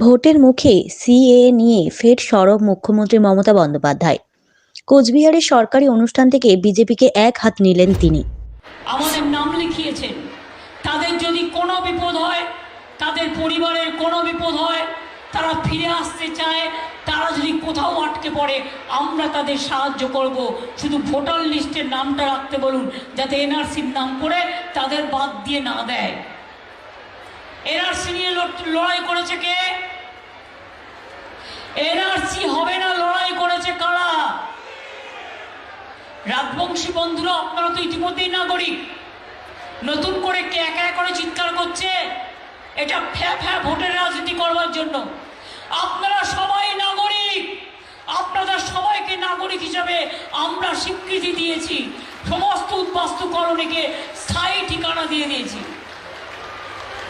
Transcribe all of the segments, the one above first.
ভোটের মুখে সিএএ নিয়ে ফের সরব মুখ্যমন্ত্রী মমতা বন্দ্যোপাধ্যায়। কোচবিহারের সরকারি অনুষ্ঠান থেকে বিজেপিকে এক হাত নিলেন তিনি। আমাদের নাম লিখিয়েছেন। তাদের যদি কোনো বিপদ হয়, তাদের পরিবারের কোনো বিপদ হয়, তারা ফিরে আসতে চায়, তারা যদি কোথাও আটকে পড়ে, আমরা তাদের সাহায্য করব। শুধু ভোটার লিস্টের নামটা রাখতে বলুন, যাতে এনআরসির নাম করে তাদের বাদ দিয়ে না দেয়। এনআরসি নিয়ে লড়- লড়াই করেছে কে? এনআরসি হবে না, লড়াই করেছে কারা? রাজবংশী বন্ধুরা, আপনারা তো ইতিমধ্যেই নাগরিক। নতুন করে কে একা করে চিৎকার করছে? এটা ফ্যা ফ্যা ভোটের রাজনীতি করবার জন্য। আপনারা সবাই নাগরিক। আপনাদের সবাইকে নাগরিক হিসাবে আমরা স্বীকৃতি দিয়েছি। সমস্ত উদ্বাস্তুকরণীকে স্থায়ী ঠিকানা দিয়ে দিয়েছি।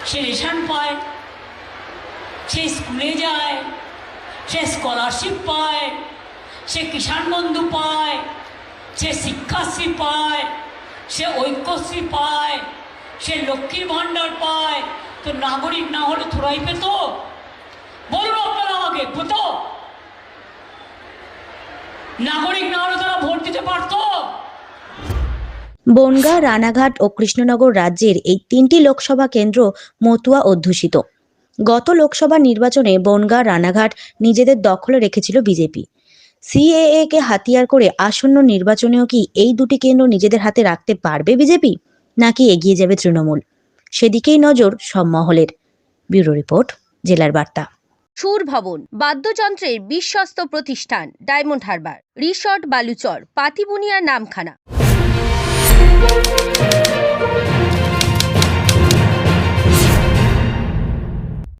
সে রেশন পায়, সে স্কুলে যায় সে স্কলারশিপ পায়, সে কিষাণ বন্ধু পায় সে শিক্ষাশ্রী পায়, সে ঐক্যশ্রী পায়, সে লক্ষ্মীর ভাণ্ডার পায়, তো নাগরিক না হলে থোড়াই পেত? বলুন আপনারা আমাকে, পেত? নাগরিক না হলে তারা ভোট দিতে পারতো? বনগাঁ, রানাঘাট ও কৃষ্ণনগর রাজ্যের এই তিনটি লোকসভা কেন্দ্র মতুয়া অধ্যুষিত। গত লোকসভা নির্বাচনে বনগাঁ, রানাঘাট নিজেদের দখলে রেখেছিল বিজেপি। সিএএ কে হাতিয়ার করে আসন্ন নির্বাচনেও কি এই দুটি কেন্দ্র নিজেদের হাতে রাখতে পারবে বিজেপি? নাকি এগিয়ে যাবে তৃণমূল? সেদিকেই নজর সব মহলের। ব্যুরো রিপোর্ট, জেলার বার্তা। সুর ভবন, বাদ্যযন্ত্রের বিশ্বস্ত প্রতিষ্ঠান, ডায়মন্ড হারবার, রিসর্ট, বালুচর পাতিবুনিয়ার নামখানা।